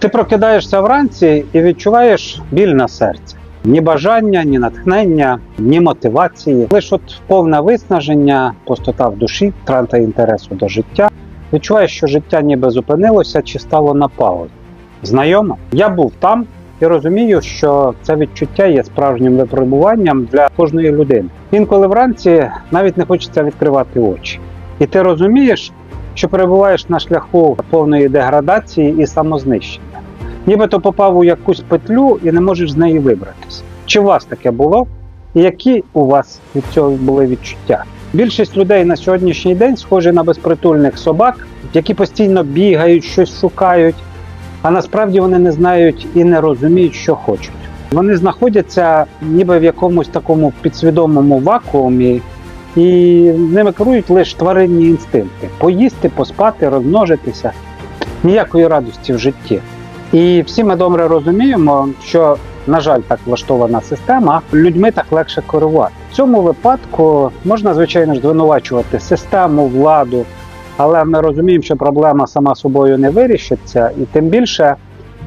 Ти прокидаєшся вранці і відчуваєш біль на серці. Ні бажання, ні натхнення, ні мотивації. Лише от повне виснаження, пустота в душі, втрата інтересу до життя. Відчуваєш, що життя ніби зупинилося чи стало на паузу. Знайомо? Я був там і розумію, що це відчуття є справжнім випробуванням для кожної людини. Інколи вранці навіть не хочеться відкривати очі. І ти розумієш, що перебуваєш на шляху повної деградації і самознищення. Нібито попав у якусь петлю і не можеш з неї вибратися. Чи у вас таке було? І які у вас від цього були відчуття? Більшість людей на сьогоднішній день схожі на безпритульних собак, які постійно бігають, щось шукають, а насправді вони не знають і не розуміють, що хочуть. Вони знаходяться ніби в якомусь такому підсвідомому вакуумі, і ними керують лише тваринні інстинкти: поїсти, поспати, розмножитися, ніякої радості в житті. І всі ми добре розуміємо, що, на жаль, так влаштована система, людьми так легше керувати. В цьому випадку можна, звичайно ж, звинувачувати систему, владу, але ми розуміємо, що проблема сама собою не вирішиться, і тим більше,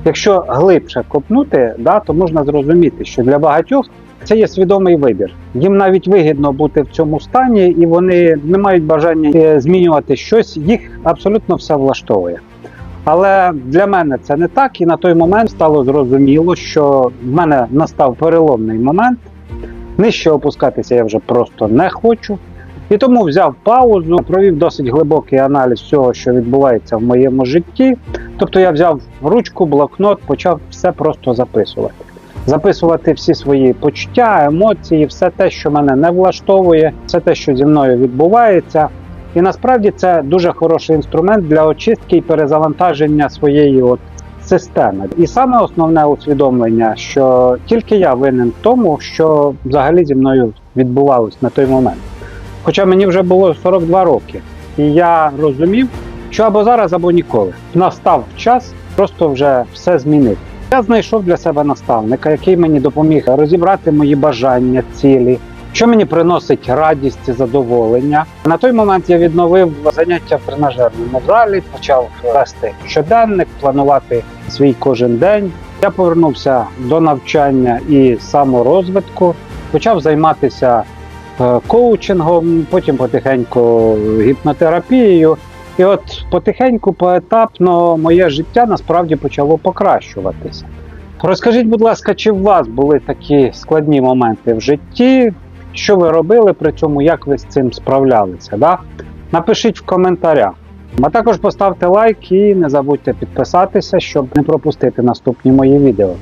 якщо глибше копнути, да, то можна зрозуміти, що для багатьох це є свідомий вибір. Їм навіть вигідно бути в цьому стані, і вони не мають бажання е, змінювати щось. Їх абсолютно все влаштовує. Але для мене це не так, і на той момент стало зрозуміло, що в мене настав переломний момент. Нижче опускатися я вже просто не хочу. І тому взяв паузу, провів досить глибокий аналіз всього, що відбувається в моєму житті. Тобто я взяв ручку, блокнот, почав все просто записувати. Записувати всі свої почуття, емоції, все те, що мене не влаштовує, все те, що зі мною відбувається. І насправді це дуже хороший інструмент для очистки і перезавантаження своєї от системи. І саме основне усвідомлення, що тільки я винен в тому, що взагалі зі мною відбувалось на той момент. Хоча мені вже було 42 роки, і я розумів, що або зараз, або ніколи. Настав час просто вже все змінити. Я знайшов для себе наставника, який мені допоміг розібрати мої бажання, цілі, що мені приносить радість і задоволення. На той момент я відновив заняття в тренажерному залі, почав вести щоденник, планувати свій кожен день. Я повернувся до навчання і саморозвитку, почав займатися е, коучингом, потім потихеньку гіпнотерапією. І от потихеньку, поетапно моє життя насправді почало покращуватися. Розкажіть, будь ласка, чи у вас були такі складні моменти в житті? Що ви робили при цьому, як ви з цим справлялися? Да? Напишіть в коментарях. А також поставте лайк і не забудьте підписатися, щоб не пропустити наступні мої відео.